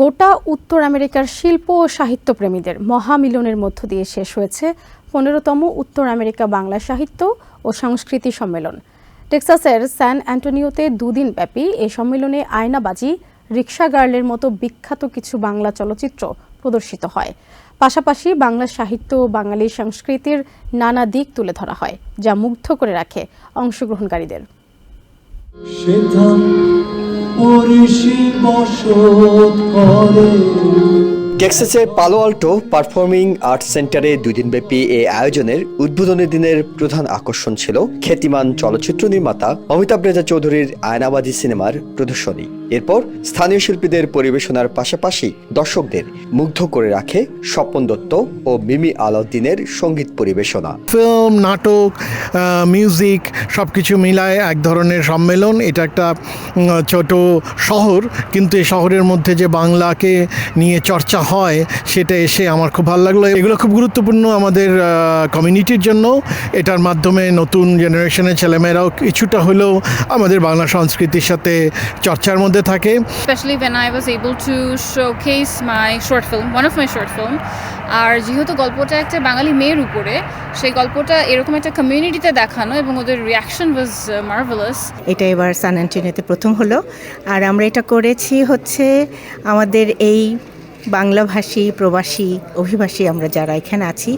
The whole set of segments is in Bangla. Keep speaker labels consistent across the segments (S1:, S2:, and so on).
S1: গোটা উত্তর আমেরিকার শিল্প ও সাহিত্যপ্রেমীদের মহামিলনের মধ্য দিয়ে শেষ হয়েছে পনেরোতম উত্তর আমেরিকা বাংলা সাহিত্য ও সংস্কৃতি সম্মেলন। টেক্সাসের স্যান অ্যান্টোনিওতে দুদিন ব্যাপী এই সম্মেলনে আয়নাবাজি রিক্সা গার্লের মতো বিখ্যাত কিছু বাংলা চলচ্চিত্র প্রদর্শিত হয়। পাশাপাশি বাংলা সাহিত্য ও বাঙালি সংস্কৃতির নানা দিক তুলে ধরা হয়, যা মুগ্ধ করে রাখে অংশগ্রহণকারীদের।
S2: টেক্সাসে পালো আল্টো পারফর্মিং আর্ট সেন্টারে দুই দিনব্যাপী এই আয়োজনের উদ্বোধনী দিনের প্রধান আকর্ষণ ছিল খ্যাতিমান চলচ্চিত্র নির্মাতা অমিতাভ রেজা চৌধুরীর আয়নাবাদী সিনেমার প্রদর্শনী। এরপর স্থানীয় শিল্পীদের পরিবেশনার পাশাপাশি দর্শকদের মুগ্ধ করে রাখে স্বপন দত্ত ও মিমি আলাউদ্দিনের সংগীত পরিবেশনা।
S3: ফিল্ম, নাটক মিউজিক সব কিছু মিলায় এক ধরনের সম্মেলন। এটা একটা ছোট শহর, কিন্তু এই শহরের মধ্যে যে বাংলাকে নিয়ে চর্চা হয়, সেটা এসে আমার খুব ভালো লাগল। এগুলো খুব গুরুত্বপূর্ণ আমাদের কমিউনিটির জন্য। এটার মাধ্যমে নতুন জেনারেশনের ছেলেমেয়েরাও কিছুটা হলেও আমাদের বাংলা সংস্কৃতির সাথে চর্চার মধ্যে থাকে।
S4: Especially when I was able to showcase my short film, one of my short film. আর যেহেতু গল্পটা একটা বাঙালি মেয়ের উপরে সেই গল্পটা এরকম একটা কমিউনিটিতে দেখানো এবং ওদের রিয়াকশন ওয়াজ মার্ভেলাস
S5: এটা এবার সান অ্যান্টনিওতে প্রথম হলো। আর আমরা এটা করেছি হচ্ছে আমাদের এই বাংলাভাষী প্রবাসী অভিবাসী আমরা যারা এখানে আছি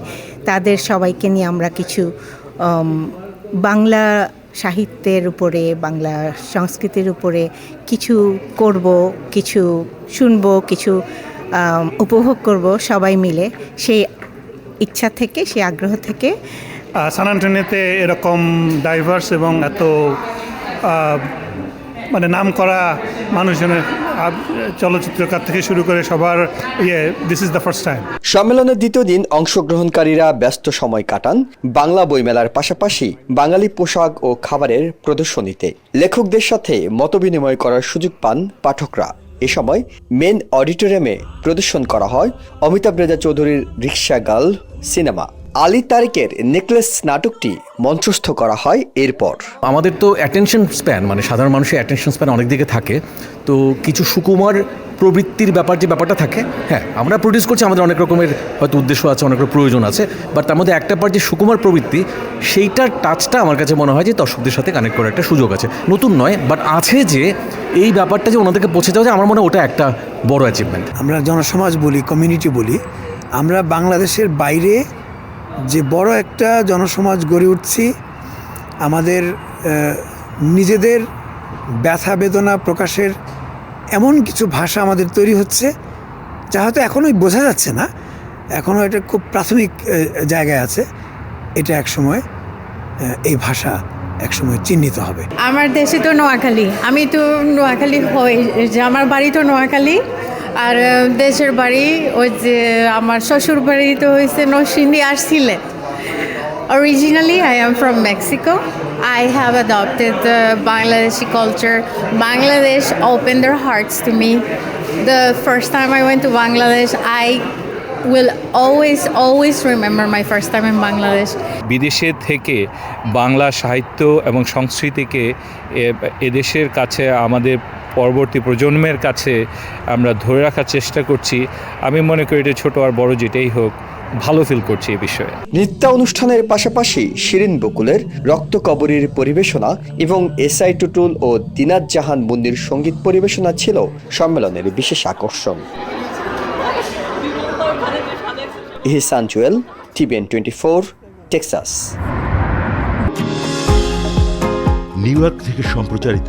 S5: তাদের সবাইকে নিয়ে আমরা কিছু বাংলা সাহিত্যের উপরে, বাংলা সংস্কৃতির উপরে কিছু করব, কিছু শুনব, কিছু উপভোগ করব সবাই মিলে। সেই ইচ্ছা থেকে, সেই আগ্রহ থেকে।
S6: সান এরকম ডাইভার্স এবং এত মানে নাম করা মানুষজনের চলচ্চিত্রকার থেকে শুরু করে সবার ইয়ে this is the first time
S2: সম্মেলনের দ্বিতীয় দিন অংশগ্রহণকারীরা ব্যস্ত সময় কাটান বাংলা বইমেলার পাশাপাশি বাঙালি পোশাক ও খাবারের প্রদর্শনীতে। লেখকদের সাথে মতবিনিময় করার সুযোগ পান পাঠকরা। এ সময় মেন অডিটোরিয়ামে প্রদর্শন করা হয় অমিতাভ রেজা চৌধুরীর রিক্সা গার্ল সিনেমা। আলী তারিকের নেকলেস নাটকটি মঞ্চস্থ করা হয় এরপর।
S7: আমাদের তো অ্যাটেনশন স্প্যান মানে সাধারণ মানুষের অ্যাটেনশন স্প্যান অনেক দিকে থাকে। তো কিছু সুকুমার প্রবৃত্তির ব্যাপার যে ব্যাপারটা থাকে হ্যাঁ আমরা প্রডিউস করছি আমাদের অনেক রকমের হয়তো উদ্দেশ্য আছে অনেক রকম প্রয়োজন আছে। বাট তার মধ্যে একটা পার্ট যে সুকুমার প্রবৃত্তি সেইটার টাচটা আমার কাছে মনে হয় যে দর্শকদের সাথে কানেক্ট করার একটা সুযোগ আছে। নতুন নয় বাট আছে যে এই ব্যাপারটা যে ওনাদেরকে পৌঁছে যাওয়া যে আমার মনে হয় ওটা একটা বড় অ্যাচিভমেন্ট
S8: আমরা জনসমাজ বলি কমিউনিটি বলি আমরা বাংলাদেশের বাইরে যে বড় একটা জনসমাজ গড়ে উঠছি, আমাদের নিজেদের ব্যথা বেদনা প্রকাশের এমন কিছু ভাষা আমাদের তৈরি হচ্ছে, যা হয়তো এখনোই বোঝা যাচ্ছে না এখনও এটা খুব প্রাথমিক জায়গায় আছে। এটা একসময় এই ভাষা একসময় চিহ্নিত হবে।
S9: আমার দেশে তো নোয়াখালী। আমি তো নোয়াখালী যে আমার বাড়ি তো নোয়াখালী। আর দেশের বাড়ি, ওই যে আমার শ্বশুর বাড়ি তো হয়েছে নসিন্দি আর Sylhet originally I am from Mexico I have adopted Bangladeshi culture Bangladesh open their hearts to me the first time I went to Bangladesh I will always always remember my first time in Bangladesh
S10: বিদেশে থেকে বাংলা সাহিত্য এবং সংস্কৃতিকে এদেশের কাছে আমাদের পরবর্তী প্রজন্মের কাছে আমরা ধরে রাখার চেষ্টা করছি। আমি মনে করি এটা ছোট আর বড় যেটাই হোক ভালো ফিল করছি এই বিষয়ে।
S2: নৃত্য অনুষ্ঠানের পাশাপাশি শিরিন বকুলের রক্ত কবরীর পরিবেশনা এবং এসআই টুটুল ও দিনাত জাহান মন্দির সংগীত পরিবেশনা ছিল সম্মেলনের বিশেষ আকর্ষণ। Ihsan Jewel TVN twenty four Texas.
S11: New York থেকে সম্প্রচারিত